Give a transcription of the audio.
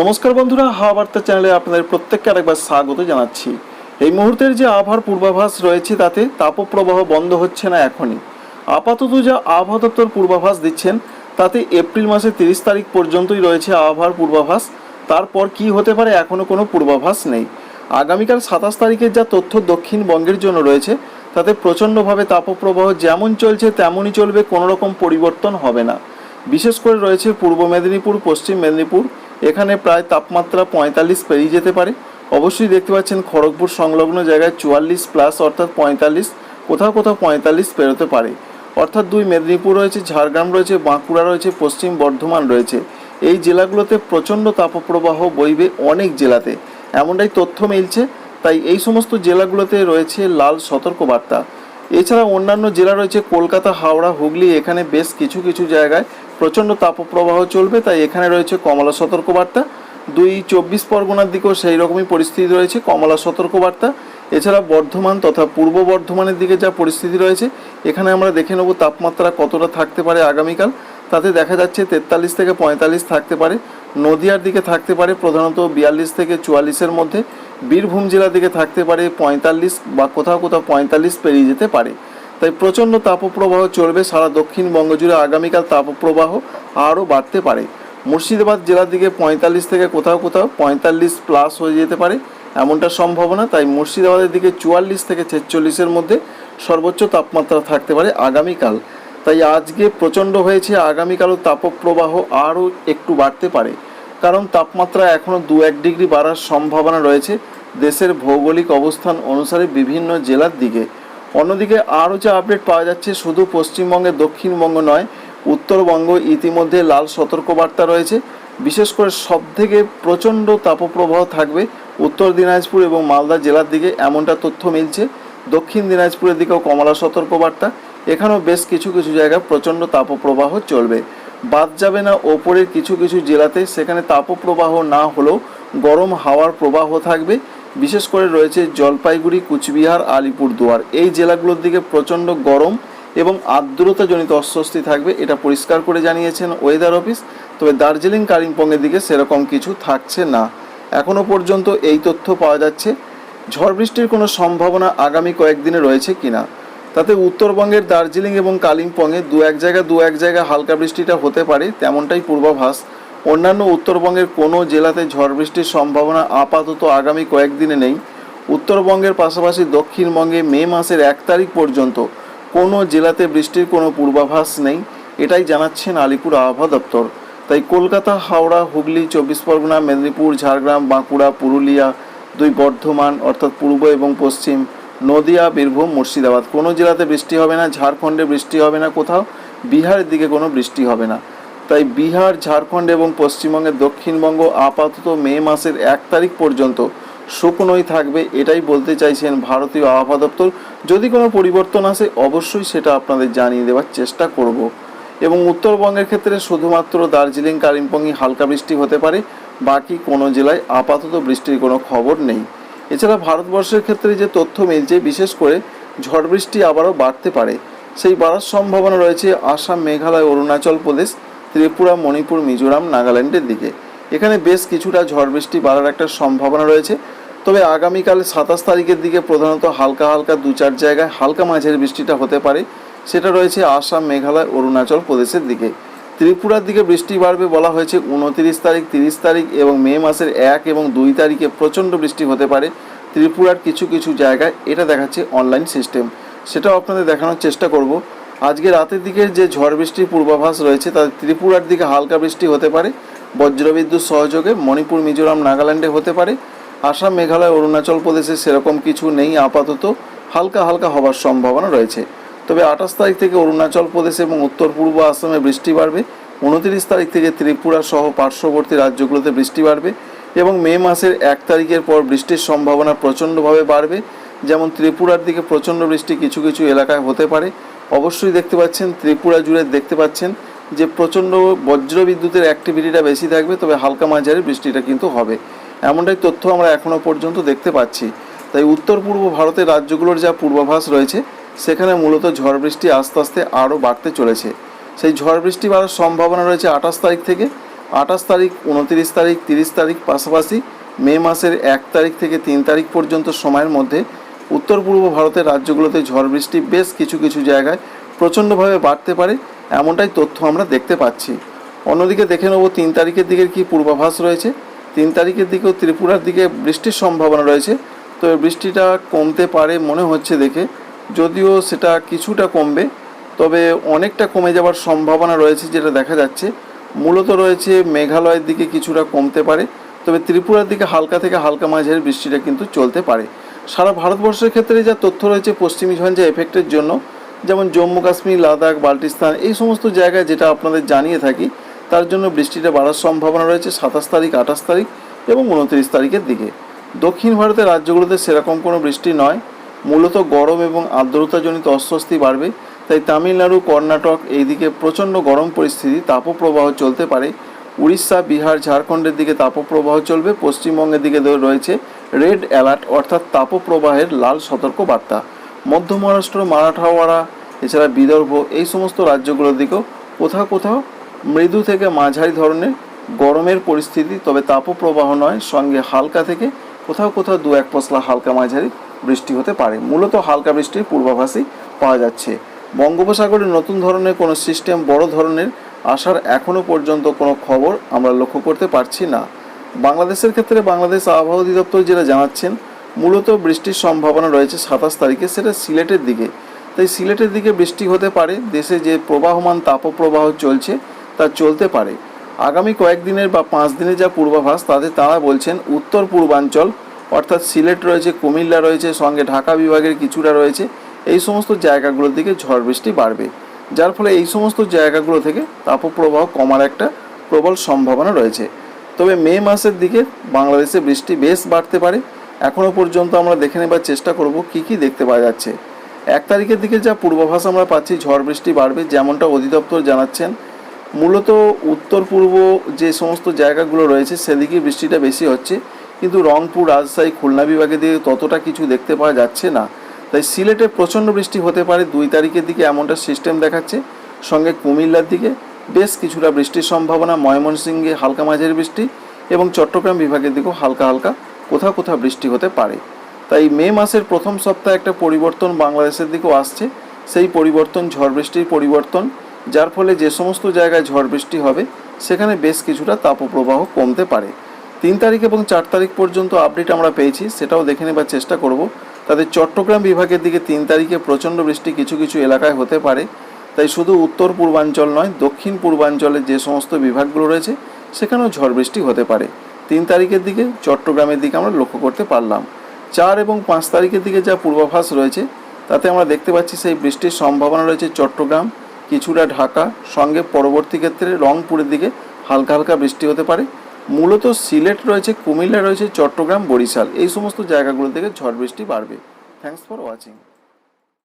নমস্কার বন্ধুরা হাওয়া বার্তা চ্যানেলে আপনাদের প্রত্যেককে আরেকবার স্বাগত জানাচ্ছি। এই মুহূর্তের যে আবহাওয়ার পূর্বাভাস রয়েছে তাতে তাপপ্রবাহ বন্ধ হচ্ছে না এখনই। আপাতত যা আবহাওয়া দপ্তর পূর্বাভাস দিচ্ছেন, তাতে এপ্রিল মাসের তিরিশ তারিখ পর্যন্তই রয়েছে আবহাওয়ার পূর্বাভাস। তারপর কি হতে পারে এখনও কোনো পূর্বাভাস নেই। আগামীকাল সাতাশ তারিখের যা তথ্য দক্ষিণবঙ্গের জন্য রয়েছে, তাতে প্রচণ্ডভাবে তাপপ্রবাহ যেমন চলছে, তেমনই চলবে, কোনো রকম পরিবর্তন হবে না। বিশেষ করে রয়েছে পূর্ব মেদিনীপুর, পশ্চিম মেদিনীপুর এখানে প্রায় তাপমাত্রা পঁয়তাল্লিশ পেরিয়ে যেতে পারে। অবশ্যই দেখতে পাচ্ছেন খড়গপুর সংলগ্ন জায়গায় চুয়াল্লিশ প্লাস অর্থাৎ পঁয়তাল্লিশ, কোথাও কোথাও পঁয়তাল্লিশ পেরোতে পারে। অর্থাৎ দুই মেদিনীপুর রয়েছে, ঝাড়গ্রাম রয়েছে, বাঁকুড়া রয়েছে, পশ্চিম বর্ধমান রয়েছে। এই জেলাগুলোতে প্রচণ্ড তাপপ্রবাহ বইবে অনেক জেলাতে। এমনটাই তথ্য মিলছে, তাই এই সমস্ত জেলাগুলোতে রয়েছে লাল সতর্কবার্তা। এছাড়া অন্যান্য জেলা রয়েছে, কলকাতা, হাওড়া, হুগলি, এখানে বেশ কিছু কিছু জায়গায় প্রচণ্ড তাপপ্রবাহ চলবে, তাই এখানে রয়েছে কমলা সতর্কবার্তা। দুই চব্বিশ পরগনার দিকেও সেই রকমই পরিস্থিতি রয়েছে, কমলা সতর্কবার্তা। এছাড়া বর্ধমান তথা পূর্ব বর্ধমানের দিকে যা পরিস্থিতি রয়েছে, এখানে আমরা দেখে নেব তাপমাত্রা কতটা থাকতে পারে আগামীকাল। তাতে দেখা যাচ্ছে তেতাল্লিশ থেকে পঁয়তাল্লিশ থাকতে পারে, নদিয়ার দিকে থাকতে পারে প্রধানত বিয়াল্লিশ থেকে চুয়াল্লিশের মধ্যে, বীরভূম জেলার দিকে থাকতে পারে পঁয়তাল্লিশ বা কোথাও কোথাও পঁয়তাল্লিশ পেরিয়ে যেতে পারে। তাই প্রচণ্ড তাপপ্রবাহ চলবে সারা দক্ষিণবঙ্গ জুড়ে আগামীকাল তাপপ্রবাহ আরও বাড়তে পারে। মুর্শিদাবাদ জেলার দিকে পঁয়তাল্লিশ থেকে কোথাও কোথাও পঁয়তাল্লিশ প্লাস হয়ে যেতে পারে এমনটা সম্ভাবনা। তাই মুর্শিদাবাদের দিকে চুয়াল্লিশ থেকে ছেচল্লিশের মধ্যে সর্বোচ্চ তাপমাত্রা থাকতে পারে আগামীকাল। তাই আজকে প্রচণ্ড হয়েছে, আগামীকালও তাপপ্রবাহ আরও একটু বাড়তে পারে। কারণ তাপমাত্রা এখনও দু এক ডিগ্রি বাড়ার সম্ভাবনা রয়েছে। দেশের ভৌগোলিক অবস্থান অনুসারে বিভিন্ন জেলার দিকে অন্যদিকে আরও যে আপডেট পাওয়া যাচ্ছে, শুধু পশ্চিমবঙ্গে, দক্ষিণবঙ্গ নয়, উত্তরবঙ্গ ইতিমধ্যে লাল সতর্কবার্তা রয়েছে। বিশেষ করে সবথেকে প্রচণ্ড তাপপ্রবাহ থাকবে উত্তর দিনাজপুর এবং মালদা জেলার দিকে, এমনটা তথ্য মিলছে। দক্ষিণ দিনাজপুরের দিকেও কমলা সতর্কবার্তা। এখানেও বেশ কিছু কিছু জায়গায় প্রচণ্ড তাপপ্রবাহ চলবে। বাদ যাবে না, ওপরের কিছু কিছু জেলাতে সেখানে তাপপ্রবাহ না হলেও গরম হাওয়ার প্রবাহ থাকবে। বিশেষ করে রয়েছে জলপাইগুড়ি, কুচবিহার, আলিপুরদুয়ার। এই জেলাগুলোর দিকে প্রচণ্ড গরম এবং আর্দ্রতাজনিত অস্বস্তি থাকবে, এটা পরিষ্কার করে জানিয়েছেন ওয়েদার অফিস। তবে দার্জিলিং, কালিম্পংয়ের দিকে সেরকম কিছু থাকছে না। এখনও পর্যন্ত এই তথ্য পাওয়া যাচ্ছে, ঝড় বৃষ্টির কোনো সম্ভাবনা আগামী কয়েকদিনে রয়েছে কিনা। তাতে উত্তরবঙ্গের দার্জিলিং এবং কালিম্পংয়ে দু এক জায়গা দু এক জায়গা হালকা বৃষ্টিটা হতে পারে, তেমনটাই পূর্বাভাস অন্যান্য উত্তরবঙ্গের কোনো জেলাতে ঝড় বৃষ্টির সম্ভাবনা আপাতত আগামী কয়েকদিনে নেই। উত্তরবঙ্গের পাশাপাশি দক্ষিণবঙ্গে মে মাসের এক তারিখ পর্যন্ত কোনো জেলাতে বৃষ্টির কোনো পূর্বাভাস নেই, এটাই জানাচ্ছেন আলিপুর আবহাওয়া দপ্তর। তাই কলকাতা, হাওড়া, হুগলি, চব্বিশ পরগনা, মেদিনীপুর, ঝাড়গ্রাম, বাঁকুড়া, পুরুলিয়া, দুই বর্ধমান, অর্থাৎ পূর্ব এবং পশ্চিম, নদিয়া, বীরভূম, মুর্শিদাবাদ। কোনো জেলাতে বৃষ্টি হবে না, ঝাড়খণ্ডে বৃষ্টি হবে না, কোথাও বিহারের দিকে কোনো বৃষ্টি হবে না। তাই বিহার, ঝাড়খণ্ড এবং পশ্চিমবঙ্গের দক্ষিণবঙ্গ আপাতত মে মাসের এক তারিখ পর্যন্ত শুকনোই থাকবে, এটাই বলতে চাইছেন ভারতীয় আবহাওয়া দপ্তর। যদি কোনো পরিবর্তন আসে, অবশ্যই সেটা আপনাদের জানিয়ে দেওয়ার চেষ্টা করব। এবং উত্তরবঙ্গের ক্ষেত্রে শুধুমাত্র দার্জিলিং কালিম্পংয়ে হালকা বৃষ্টি হতে পারে, বাকি কোনো জেলায় আপাতত বৃষ্টির কোনো খবর নেই। এছাড়া ভারতবর্ষের ক্ষেত্রে যে তথ্য মিলছে, বিশেষ করে ঝড় বৃষ্টি আবারও বাড়তে পারে। সেই বাড়ার সম্ভাবনা রয়েছে আসাম, মেঘালয়, অরুণাচল প্রদেশ ত্রিপুরা, মণিপুর, মিজোরাম, নাগাল্যান্ডের দিকে। এখানে বেশ কিছুটা ঝড় বৃষ্টি বাড়ার একটা সম্ভাবনা রয়েছে। তবে আগামীকাল সাতাশ তারিখের দিকে প্রধানত হালকা হালকা দু চার জায়গায় হালকা মাঝের বৃষ্টিটা হতে পারে। সেটা রয়েছে আসাম, মেঘালয়, অরুণাচল প্রদেশের দিকে। ত্রিপুরার দিকে বৃষ্টি বাড়বে বলা হয়েছে উনতিরিশ তারিখ, তিরিশ তারিখ এবং মে মাসের এক এবং দুই তারিখে প্রচণ্ড বৃষ্টি হতে পারে। ত্রিপুরার কিছু কিছু জায়গায় এটা দেখাচ্ছে অনলাইন সিস্টেম। সেটাও আপনাদের দেখানোর চেষ্টা করব। আজকে রাতের দিকে যে ঝড় বৃষ্টির পূর্বাভাস রয়েছে, তাতে ত্রিপুরার দিকে হালকা বৃষ্টি হতে পারে। বজ্রবিদ্যুৎ সহযোগে মণিপুর, মিজোরাম, নাগাল্যান্ডে হতে পারে। আসাম, মেঘালয়, অরুণাচল প্রদেশে সেরকম কিছু নেই। আপাতত হালকা হালকা হবার সম্ভাবনা রয়েছে। তবে আঠাশ তারিখ থেকে অরুণাচল প্রদেশ এবং উত্তর পূর্ব আসামে বৃষ্টি বাড়বে। উনতিরিশ তারিখ থেকে ত্রিপুরা সহ পার্শ্ববর্তী রাজ্যগুলোতে বৃষ্টি বাড়বে এবং মে মাসের এক তারিখের পর বৃষ্টির সম্ভাবনা প্রচণ্ডভাবে বাড়বে। যেমন ত্রিপুরার দিকে প্রচণ্ড বৃষ্টি কিছু কিছু এলাকায় হতে পারে। অবশ্যই দেখতে পাচ্ছেন, ত্রিপুরা জুড়ে দেখতে পাচ্ছেন যে প্রচণ্ড বজ্র বিদ্যুতের অ্যাক্টিভিটিটা বেশি থাকবে, তবে হালকা মাঝারি বৃষ্টিটা কিন্তু হবে। এমনটাই তথ্য আমরা এখনও পর্যন্ত দেখতে পাচ্ছি। তাই উত্তর পূর্ব ভারতের রাজ্যগুলোর যা পূর্বাভাস রয়েছে, সেখানে মূলত ঝড় বৃষ্টি আস্তে আস্তে আরও বাড়তে চলেছে। সেই ঝড় বৃষ্টি বাড়ার সম্ভাবনা রয়েছে আঠাশ তারিখ থেকে। আঠাশ তারিখ, উনতিরিশ তারিখ, তিরিশ তারিখ পাশাপাশি মে মাসের এক তারিখ থেকে তিন তারিখ পর্যন্ত সময়ের মধ্যে উত্তর পূর্ব ভারতের রাজ্যগুলোতে ঝড় বৃষ্টি বেশ কিছু কিছু জায়গায় প্রচণ্ডভাবে বাড়তে পারে, এমনটাই তথ্য আমরা দেখতে পাচ্ছি। অন্যদিকে দেখে নেব তিন তারিখের দিকের কি পূর্বাভাস রয়েছে। তিন তারিখের দিকেও ত্রিপুরার দিকে বৃষ্টির সম্ভাবনা রয়েছে। তো বৃষ্টিটা কমতে পারে মনে হচ্ছে দেখে, যদিও সেটা কিছুটা কমবে, তবে অনেকটা কমে যাওয়ার সম্ভাবনা রয়েছে যেটা দেখা যাচ্ছে। মূলত রয়েছে মেঘালয়ের দিকে কিছুটা কমতে পারে, তবে ত্রিপুরার দিকে হালকা থেকে হালকা মাঝারি বৃষ্টিটা কিন্তু চলতে পারে। সারা ভারতবর্ষের ক্ষেত্রে যা তথ্য রয়েছে পশ্চিমী ঝঞ্ঝা এফেক্টের জন্য, যেমন জম্মু, কাশ্মীর, লাদাখ, বাল্টিস্তান, এই সমস্ত জায়গায় যেটা আপনাদের জানিয়ে থাকি, তার জন্য বৃষ্টিটা বাড়ার সম্ভাবনা রয়েছে সাতাশ তারিখ, আঠাশ তারিখ এবং উনত্রিশ তারিখের দিকে। দক্ষিণ ভারতের রাজ্যগুলোতে সেরকম কোনো বৃষ্টি নয়। মূলত গরম এবং আর্দ্রতাজনিত অস্বস্তি বাড়বে, তাই তামিলনাড়ু, কর্ণাটক, এইদিকে প্রচণ্ড গরম পরিস্থিতি, তাপপ্রবাহ চলতে পারে উড়িষ্যা, বিহার, ঝাড়খণ্ডের দিকে তাপপ্রবাহ চলবে, পশ্চিমবঙ্গের দিকে রয়েছে রেড অ্যালার্ট, অর্থাৎ তাপপ্রবাহের লাল সতর্ক বার্তা মধ্য মহারাষ্ট্র, মারাঠাওয়াড়া, এছাড়া বিদর্ভ, এই সমস্ত রাজ্যগুলোর দিকেও কোথাও কোথাও মৃদু থেকে মাঝারি ধরনের গরমের পরিস্থিতি, তবে তাপপ্রবাহ নয়, সঙ্গে হালকা থেকে কোথাও কোথাও দু এক পশলা হালকা মাঝারি বৃষ্টি হতে পারে। মূলত হালকা বৃষ্টির পূর্বাভাসই পাওয়া যাচ্ছে। বঙ্গোপসাগরে নতুন ধরনের কোনো সিস্টেম বড় ধরনের আসার এখনও পর্যন্ত কোনো খবর আমরা লক্ষ্য করতে পারছি না। বাংলাদেশের ক্ষেত্রে বাংলাদেশ আবহাওয়া অধিদপ্তর যেটা জানাচ্ছেন, মূলত বৃষ্টির সম্ভাবনা রয়েছে সাতাশ তারিখে, সেটা সিলেটের দিকে। তাই সিলেটের দিকে বৃষ্টি হতে পারে, দেশে যে প্রবাহমান তাপপ্রবাহ চলছে তা চলতে পারে। আগামী কয়েকদিনের বা পাঁচ দিনের যা পূর্বাভাস, তাতে তারা বলছেন উত্তর পূর্বাঞ্চল, অর্থাৎ সিলেট রয়েছে, কুমিল্লা রয়েছে, সঙ্গে ঢাকা বিভাগের কিছুটা রয়েছে, এই সমস্ত জায়গাগুলোর দিকে ঝড় বৃষ্টি বাড়বে। যার ফলে এই সমস্ত জায়গাগুলো থেকে তাপপ্রবাহ কমার একটা প্রবল সম্ভাবনা রয়েছে। তবে মে মাসের দিকে বাংলাদেশে বৃষ্টি বেশ বাড়তে পারে। এখনও পর্যন্ত আমরা দেখে নেবার চেষ্টা করব কি কি দেখতে পাওয়া যাচ্ছে। এক তারিখের দিকে যা পূর্বাভাস আমরা পাচ্ছি, ঝড় বৃষ্টি বাড়বে যেমনটা অধিদপ্তর জানাচ্ছেন। মূলত উত্তর পূর্ব যে সমস্ত জায়গাগুলো রয়েছে সেদিকে বৃষ্টিটা বেশি হচ্ছে। কিন্তু রংপুর, রাজশাহী, খুলনা বিভাগে দিয়ে ততটা কিছু দেখতে পাওয়া যাচ্ছে না। তাই সিলেটে প্রচণ্ড বৃষ্টি হতে পারে দুই তারিখের দিকে এমনটা সিস্টেম দেখাচ্ছে। সঙ্গে কুমিল্লার দিকে বেশ কিছুটা বৃষ্টির সম্ভাবনা, ময়মনসিংহে হালকা মাঝারি বৃষ্টি এবং চট্টগ্রাম বিভাগের দিকেও হালকা হালকা কোথাও কোথাও বৃষ্টি হতে পারে। তাই মে মাসের প্রথম সপ্তাহে একটা পরিবর্তন বাংলাদেশের দিকেও আসছে। সেই পরিবর্তন, ঝড় বৃষ্টির পরিবর্তন, যার ফলে যে সমস্ত জায়গায় ঝড় বৃষ্টি হবে, সেখানে বেশ কিছুটা তাপপ্রবাহ কমতে পারে। তিন তারিখ এবং চার তারিখ পর্যন্ত আপডেট আমরা পেয়েছি, সেটাও দেখে নেবার চেষ্টা করব। তাদের চট্টগ্রাম বিভাগের দিকে তিন তারিখে প্রচণ্ড বৃষ্টি কিছু কিছু এলাকায় হতে পারে। তাই শুধু উত্তর পূর্বাঞ্চল নয়, দক্ষিণ পূর্বাঞ্চলের যে সমস্ত বিভাগগুলো রয়েছে, সেখানেও ঝড় বৃষ্টি হতে পারে। তিন তারিখের দিকে চট্টগ্রামের দিকে আমরা লক্ষ্য করতে পারলাম। চার এবং পাঁচ তারিখের দিকে যা পূর্বাভাস রয়েছে, তাতে আমরা দেখতে পাচ্ছি সেই বৃষ্টির সম্ভাবনা রয়েছে চট্টগ্রাম, কিছুটা ঢাকা, সঙ্গে পরবর্তী ক্ষেত্রে রংপুরের দিকে হালকা হালকা বৃষ্টি হতে পারে। মূলত সিলেট রয়েছে, কুমিল্লা রয়েছে, চট্টগ্রাম, বরিশাল। এই সমস্ত জায়গাগুলো থেকে ঝড় বৃষ্টি বাড়বে। Thanks for watching